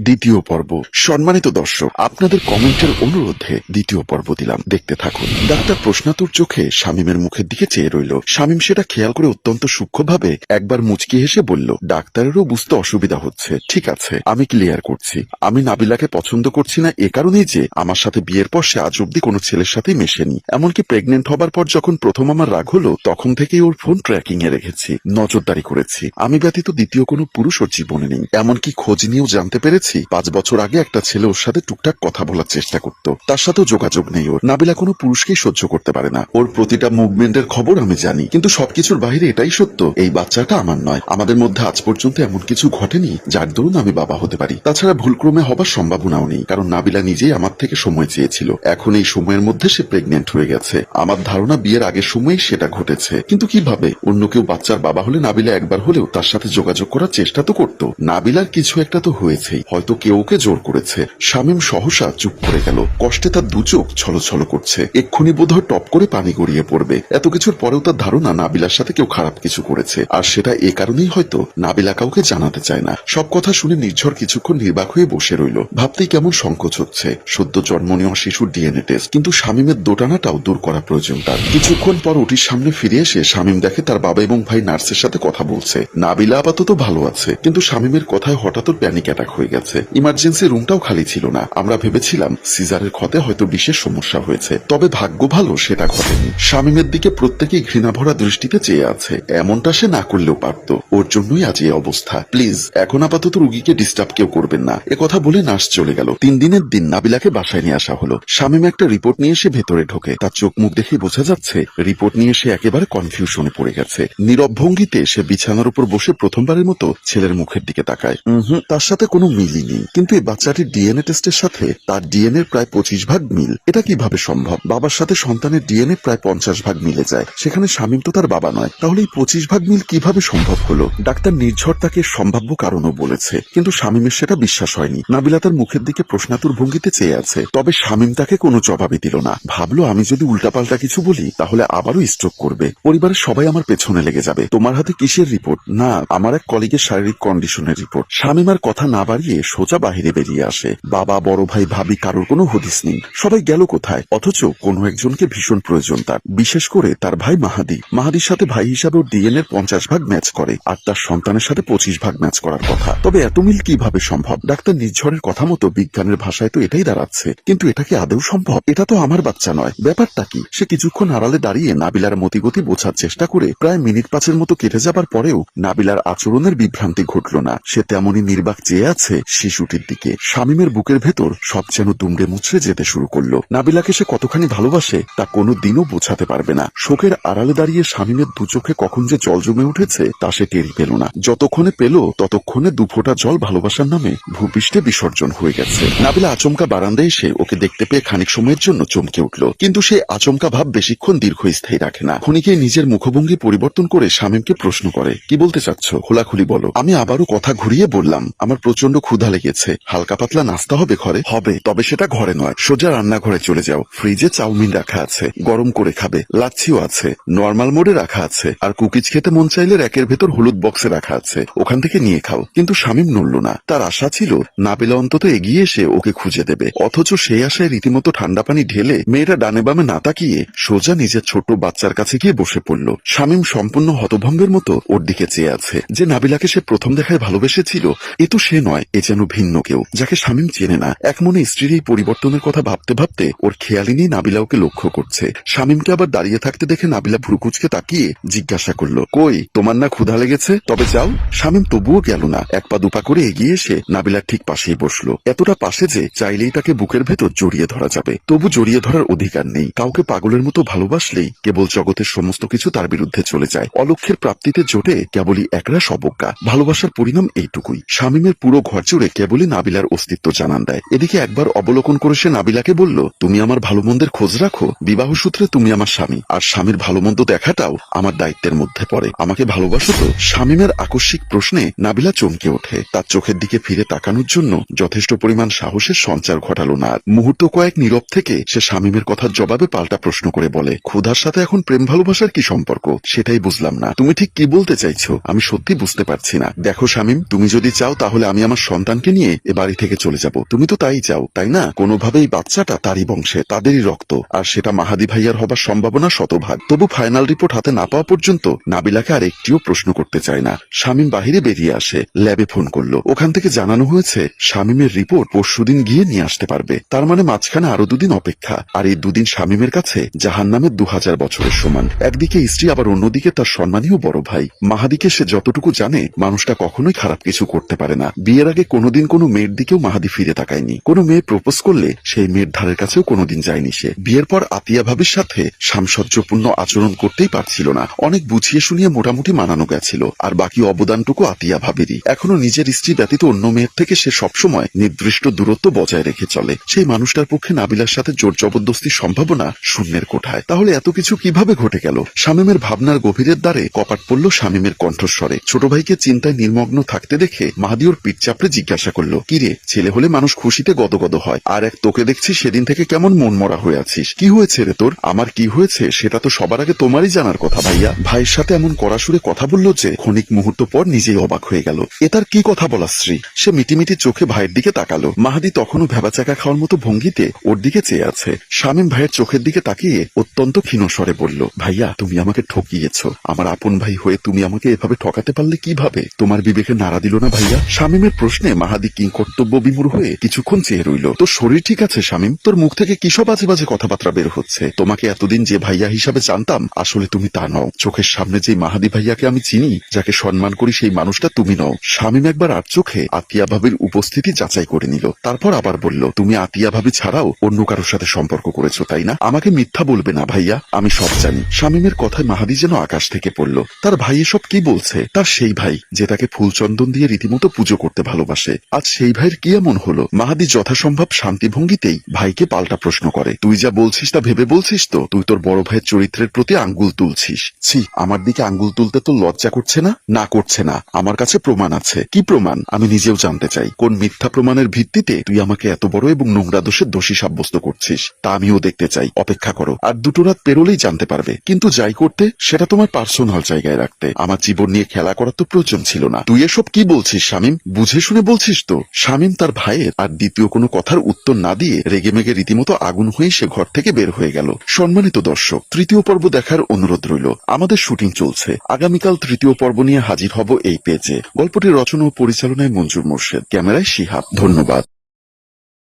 দ্বিতীয় পর্ব। সম্মানিত দর্শক, আপনাদের কমেন্টের অনুরোধে দ্বিতীয় পর্ব দিলাম। দেখতে থাকুন। ডাক্তার প্রশ্নাতুর চোখে শামীমের মুখের দিকে চেয়ে রইল। শামীম সেটা খেয়াল করে অত্যন্ত সূক্ষ্মভাবে একবার মুচকি হেসে বলল, ডাক্তারেরও বুঝতে অসুবিধা হচ্ছে। ঠিক আছে, আমি ক্লিয়ার করছি। আমি নাবিলাকে পছন্দ করছি না এ কারণেই যে আমার সাথে বিয়ের পর সে আজ অব্দি কোনো ছেলের সাথে মেশেনি। এমনকি প্রেগনেন্ট হবার পর যখন প্রথম আমার রাগ হলো, তখন থেকেই ওর ফোন ট্র্যাকিং এ রেখেছি। নজরদারি করেছি। আমি ব্যতীত দ্বিতীয় কোনো পুরুষ ওর জীবনে নেই। এমনকি খোঁজ নিয়েও জানতে পেরেছি পাঁচ বছর আগে একটা ছেলে ওর সাথে টুকটাক কথা বলার চেষ্টা করত। তার সাথেও যোগাযোগ নেই ওর। নাবিলা কোনো পুরুষকেই সহ্য করতে পারে না। ওর প্রতিটা মুভমেন্টের খবর আমি জানি। কিন্তু সবকিছুর বাইরে এটাই সত্য। এই বাচ্চাটা আমার নয়। আমাদের মধ্যে আজ পর্যন্ত এমন কিছু ঘটেনি যার দরুন আমি বাবা হতে পারি। তাছাড়া ভুলক্রমে হবার সম্ভাবনাও নেই। কারণ নাবিলা নিজেই আমার থেকে সময় চেয়েছিল। এখন এই সময়ের মধ্যে সে প্রেগনেন্ট হয়ে গেছে। আমার ধারণা বিয়ের আগের সময়েই সেটা ঘটেছে। কিন্তু কীভাবে? অন্য কেউ বাচ্চার বাবা হলে নাবিলা একবার হলেও তার সাথে যোগাযোগ করার চেষ্টা তো করত। নাবিলার কিছু একটা তো হয়েছেই। হয়তো কেউ ওকে জোর করেছে। শামীম সহসা চুপ করে গেল। কষ্টে তার দু চোখ ছলছল করছে। এক্ষুনি বোধহয় টপ করে পানি গড়িয়ে পড়বে। এত কিছুর পরেও তার ধারণা নাবিলার সাথে কেউ খারাপ কিছু করেছে। আর সেটা এ কারণেই হয়তো নাবিলা কাউকে জানাতে চায় না। সব কথা শুনে নির্ঝর কিছুক্ষণ নির্বাক হয়ে বসে রইল। ভাবতেই কেমন সংকোচ হচ্ছে। সদ্য জন্ম নেওয়া শিশুর ডিএনএ টেস্ট। কিন্তু শামীমের দোটানাটাও দূর করা প্রয়োজন তার। কিছুক্ষণ পর ওটির সামনে ফিরে এসে শামীম দেখে তার বাবা এবং ভাই নার্সের সাথে কথা বলছে। নাবিলা আপাতত ভালো আছে। কিন্তু শামীমের কথায় হঠাৎ প্যানিক অ্যাটাক হয়ে গেছে। ইমার্জেন্সি রুমটাও খালি ছিল না। আমরা ভেবেছিলাম সিজারের ক্ষতে হয়তো বিশেষ সমস্যা হয়েছে। তবে ভাগ্য ভালো সেটা ঘটেনি। শামীমের দিকে প্রত্যেকেই ঘৃণা ভরা দৃষ্টিতে চেয়ে আছে। এমনটা সে না করলেও পারত। ওর জন্যই আজ এই অবস্থা। প্লিজ এখন আপাতত রুগীকে ডিস্টার্ব কেউ করবেন না। কথা বলে নার্স চলে গেল। তিন দিনের দিন নাবিলাকে বাসায় নিয়ে আসা হলো। শামীম একটা রিপোর্ট নিয়ে এসে ভেতরে ঢোকে। তার চোখ মুখ দেখে বোঝা যাচ্ছে, রিপোর্ট নিয়ে সে একেবারে কনফিউশনে পড়ে গেছে। নীরব ভঙ্গিতে সে বিছানার উপর বসে প্রথমবারের মতো ছেলের মুখের দিকে তাকায়। তার সাথে কোনো মিলই নেই কিন্তু এই বাচ্চাটির ডিএনএ টেস্টের সাথে তার ডিএনএ প্রায় পঁচিশ ভাগ মিল। এটা কীভাবে সম্ভব? বাবার সাথে সন্তানের ডিএনএ প্রায় পঞ্চাশ ভাগ মিলে যায়। সেখানে শামীম তো তার বাবা নয়। তাহলে এই পঁচিশ ভাগ মিল কীভাবে সম্ভব হলো? ডাক্তার নির্ঝর তাকে সম্ভাব্য কারণও বলেছে, কিন্তু শামীমের সেটা বিশ্বাস হয়নি। নাবিলা তার মুখের দিকে প্রশ্নাতুর ভঙ্গিতে চেয়ে আছে। তবে শামীম তাকে কোনো জবাবই দিল না। ভাবলো, আমি যদি উল্টাপাল্টা কিছু বলি, তাহলে আবারও স্ট্রোক করবে। পরিবারের সবাই আমার পেছনে লেগে যাবে। তোমার হাতে কিসের রিপোর্ট না, আমার এক কলিগের শারীরিক কন্ডিশনের রিপোর্ট আর কথা না বাড়িয়ে সোজা বাহিরে বেরিয়ে আসে। বাবা, বড় ভাই, ভাবি, কারোর কোনো হদিস নেই। সবাই গেল কোথায়? অথচ কোনো একজনকে ভীষণ প্রয়োজন তার। বিশেষ করে তার ভাই মাহাদি। মাহাদির সাথে ভাই হিসাবে ওর ডিএনএ পঞ্চাশ ভাগ ম্যাচ করে আর তার সন্তানের সাথে পঁচিশ ভাগ ম্যাচ করার কথা। তবে এত মিল কীভাবে সম্ভব? ডাক্তার নির্ঝরের কথা মতো বিজ্ঞানের ভাষায় তো এটাই দাঁড়াচ্ছে। কিন্তু এটা কি আদৌ সম্ভব? এটা তো আমার বাচ্চা নয়। ব্যাপারটা কি? সে কিছুক্ষণ আড়ালে দাঁড়িয়ে নাবিলার মতিগতি বোঝার চেষ্টা করে প্রায় মিনিট পাঁচের মতো কেটে যাবার পরেও নাবিলার আচরণের বিভ্রান্তি ঘটল না। সে তেমনই নির্বাক চেয়ে আছে শিশুটির দিকে। শামীমের বুকের ভেতর সব যেন দুমড়ে মুচড়ে যেতে শুরু করল। নাবিলাকে সে কতখানি ভালোবাসে, তা কোনো দিনও বোঝাতে পারবে না। শোকের আড়ালে দাঁড়িয়ে শামীমের দু চোখে কখন যে জল জমে উঠেছে, তা সে টেরি পেল না। যতক্ষণে পেল, ততক্ষণে দুফোটা জল ভালোবাসার নামে ভূপৃষ্ঠে বিসর্জন হয়ে গেছে। নাবিলা আচমকা বারান্দায় এসে ওকে দেখতে পেয়ে খানিক সময়ের জন্য চমকে উঠল। কিন্তু সে আচমকা ভাব বেশিক্ষণ দীর্ঘস্থায়ী রাখে না। খনিকে নিজের মুখভঙ্গি পরিবর্তন করে শামীমকে প্রশ্ন করে, কি বলতে চাচ্ছ? খোলাখুলি বলো। আমি আবারও কথা ঘুরিয়ে বললাম, আমার প্রচণ্ড ক্ষুধা লেগেছে। হালকা পাতলা নাস্তা হবে ঘরে? হবে, তবে সেটা ঘরে নয়। সোজা রান্নাঘরে চলে যাও। ফ্রিজে চাউমিন রাখা আছে। গরম করে খাবে। লাচ্ছিও আছে। নর্মাল মোডে রাখা আছে। আর কুকিজ খেতে মন চাইলে র্যাকের ভেতর হলুদ বক্সে রাখা আছে। ওখান থেকে নিয়ে খাও। কিন্তু শামীম নড়ল না। তার আশা ছিল নাবিলা অন্তত এগিয়ে এসে ওকে খুঁজে দেবে। অথচ সেই আশায় রীতিমতো ঠান্ডা পানি ঢেলে মেয়েটা ডানে বামে না তাকিয়ে সোজা নিজের ছোট বাচ্চার কাছে গিয়ে বসে পড়ল। শামীম সম্পূর্ণ হতভম্বের মতো ওর দিকে চেয়ে আছে। যে নাবিলাকে সে প্রথম দেখায় ভালোবেসেছিল, এ তো সে নয়, এ যেন ভিন্ন কেউ, যাকে শামীম চেনে না। এক মনে স্ত্রীর এই পরিবর্তনের কথা ভাবতে ভাবতে ওর খেয়ালি নিয়ে নাবিলা ওকে লক্ষ্য করছে। শামীমকে আবার দাঁড়িয়ে থাকতে দেখে নাবিলা ভ্রুকুচকে তাকিয়ে জিজ্ঞাসা করল, কই, তোমার না ক্ষুধা লেগেছে? তবে যাও। শামীম তবুও গেল না। এক পা দুপা করে এগিয়ে এসে নাবিলার ঠিক পাশেই বসল। এতটা পাশে যে চাইলেই তাকে বুকের ভেতর জড়িয়ে ধরা যাবে। তবু জড়িয়ে ধরার অধিকার নেই। কাউকে পাগলের মতো ভালোবাসলেই কেবল জগতের সমস্ত কিছু তার বিরুদ্ধে চলে যায়। অলক্ষের প্রাপ্তিতে জোটে কেবলই একরা সবজ্ঞা ভালোবাসার পরিণাম এইটুকুই। শামীমের পুরো ঘর জুড়ে কেবলই নাবিলার অস্তিত্ব জানান দেয়। এদিকে একবার অবলোকন করে সে নাবিলাকে বলল, তুমি আমার ভালো মন্দের খোঁজ রাখো। বিবাহ সূত্রে তুমি আমার স্বামী। আর স্বামীর ভালো মন্দ দেখাটাও আমার দায়িত্বের মধ্যে পড়ে। আমাকে ভালোবাসো তো? শামীমের আকস্মিক প্রশ্নে নাবিলা চমকে ওঠে। তার চোখের দিকে ফিরে তাকানোর জন্য যথেষ্ট পরিমাণ সাহসের সঞ্চার ঘটালো না আর। মুহূর্ত কয়েক নীরব থেকে সে শামীমের কথার জবাবে পাল্টা প্রশ্ন করে বলে, ক্ষুধার সাথে এখন প্রেম ভালোবাসার কি সম্পর্ক? সেটাই বুঝলাম না। তুমি ঠিক কি বলতে চাইছো? আমি সত্যি বুঝতে পারছি না। দেখো শামীম, তুমি যদি চাও তাহলে আমি আমার সন্তানকে নিয়ে এ বাড়ি থেকে চলে যাব। তুমি তো তাই চাও, তাই না? কোনোভাবেই বাচ্চাটা তারই বংশে, তাদেরই রক্ত। আর সেটা মাহাদি ভাইয়ার হবার সম্ভাবনা শতভাগ। তবু ফাইনাল রিপোর্ট হাতে না পাওয়া পর্যন্ত নাবিলাকে আর একটিও প্রশ্ন করতে চায় না। শামীম বাহিরে বেরিয়ে আসে, ল্যাবে ফোন করল। ওখান থেকে জানানো হয়েছে, শামীমের রিপোর্ট পরশুদিন গিয়ে নিয়ে আসতে পারবে। তার মানে মাঝখানে আরও দুদিন অপেক্ষা। আর এই দুদিন শামীমের কাছে জাহান নামের দু হাজার বছরের সমান। একদিকে স্ত্রী, আবার অন্যদিকে তার সম্মানীয় বড় ভাই। মাহাদিকে সে যতটুকু জানে, মানুষটা কখনোই খারাপ কিছু করতে পারে না। বিয়ের আগে কোনোদিন কোনো মেয়ের দিকেও মাহাদি ফিরে তাকায়নি। কোনো মেয়ে প্রপোজ করলে সেই মেয়ের ধারের কাছেও কোনোদিন যায়নি সে। বিয়ের পর আতিয়া ভাবির সাথে সামসজ্জপূর্ণ আচরণ করতেই পারছিল না। অনেক বুঝিয়ে শুনিয়ে মোটামুটি মানানো গেছিল, আর বাকি অবদানটুকু আতিয়া ভাবিরই। এখনও নিজের স্ত্রী ব্যতীত অন্য মেয়ের থেকে সে সবসময় নির্দিষ্ট দূরত্ব বজায় রেখে চলে। সেই মানুষটার পক্ষে নাবিলার সাথে জোর জবরদস্তির সম্ভাবনা শূন্যের কোঠায়। তাহলে এত কিছু কীভাবে ঘটে গেল? শামীমের ভাবনার গভীরের দ্বারে কপাট পড়ল শামীমের কণ্ঠস্বরে। ছোট ভাইকে চিন্তায় নির্মগ্ন থাকতে দেখে মাহাদি ওর পিঠ চাপড়ে জিজ্ঞাসা করল, কিরে, ছেলে হলে মানুষ খুশিতে গদগদ হয়। আর এক তোকে দেখছি সেদিন থেকে কেমন মন মরা হয়ে আছিস। কি হয়েছে রে তোর? আমার কি হয়েছে? সেটা তো সবার আগে তোমারই জানার কথা ভাইয়া। ভাইয়ের সাথে এমন কড়া সুরে কথা বলল যে, ক্ষণিক মুহূর্ত পর নিজেই অবাক হয়ে গেল। এ তার কি কথা বলা শ্রী সে মিটিমিটি চোখে ভাইয়ের দিকে তাকালো। মাহাদি তখনও ভেবাচাকা খাওয়ার মতো ভঙ্গিতে ওর দিকে চেয়ে আছে। শামীম ভাইয়ের চোখের দিকে তাকিয়ে অত্যন্ত ক্ষীণ স্বরে বলল, ভাইয়া, তুমি আমাকে ঠকিয়েছ। আমার আপন ভাই হয়ে তুমি আমাকে এভাবে ঠকাতে পারলে কীভাবে? তোমার বিবেকে নাড়া দিল না ভাইয়া? শামীমের প্রশ্নে মাহাদি কি কর্তব্য বিমূর হয়ে কিছুক্ষণ চেয়ে রইল। তোর শরীর ঠিক আছে, শামীম? তোর মুখ থেকে কিসব বাজে বাজে কথাবার্তা বের হচ্ছে? তোমাকে এতদিন যে ভাইয়া হিসাবে জানতাম, আসলে তুমি তা নও। চোখের সামনে যে মাহাদি ভাইয়াকে আমি চিনি, যাকে সম্মান করি সেই মানুষটা তুমি নও। শামীম একবার আর চোখে আতিয়া ভাবির উপস্থিতি যাচাই করে নিল। তারপর আবার বলল, তুমি আতিয়া ভাবি ছাড়াও অন্য কারোর সাথে সম্পর্ক করেছ, তাই না? আমাকে মিথ্যা বলবে না ভাইয়া, আমি সব জানি। শামীমের কথায় মাহাদি যেন আকাশ থেকে পড়ল। তার ভাই এসব কি বলছে? তার সেই ভাই, যে তাকে ফুলচন্দন দিয়ে রীতিমতো পুজো করতে ভালোবাসে। আজ সেই ভাইয়ের কি এমন হলো? মাহাদি যথাসম্ভব শান্তি ভঙ্গিতেই ভাইকে পাল্টা প্রশ্ন করে। তুই যা বলছিস তা ভেবে বলছিস তো? তুই তোর বড় ভাইয়ের চরিত্রের প্রতি আঙ্গুল তুলছিস। ছি, আমার দিকে আঙ্গুল তুলতে তো লজ্জা করছে না? না করছে না। আমার কাছে প্রমাণ আছে। কি প্রমাণ? আমি নিজেও জানতে চাই। কোন মিথ্যা প্রমাণের ভিত্তিতে তুই আমাকে এত বড় এবং নোংরা দোষের দোষী সাব্যস্ত করছিস? তা আমিও দেখতে চাই। অপেক্ষা করো। আর দুটো রাত পেরোলেই জানতে পারবে। কিন্তু যাই করতে, সেটা তোমার পার্সোনাল জায়গায় রাখতে। আমার জীবন নিয়ে খেলা করার তো প্রয়োজন ছিল না। তুই এসব কি বলছিস, শামিম? বুঝে শুনে বলছিস তো, শামিম তার ভাইয়ের আর দ্বিতীয় কোনো কথার উত্তর না দিয়ে রেগে মেগে রীতিমতো আগুন হয়ে সে ঘর থেকে বের হয়ে গেল। সম্মানিত দর্শক, তৃতীয় পর্ব দেখার অনুরোধ রইল। আমাদের শুটিং চলছে। আগামীকাল তৃতীয় পর্ব নিয়ে হাজির হব এই পেজে। গল্পটি রচনা ও পরিচালনায় মঞ্জুর মোর্শেদ। ক্যামেরায় শিহাব। ধন্যবাদ।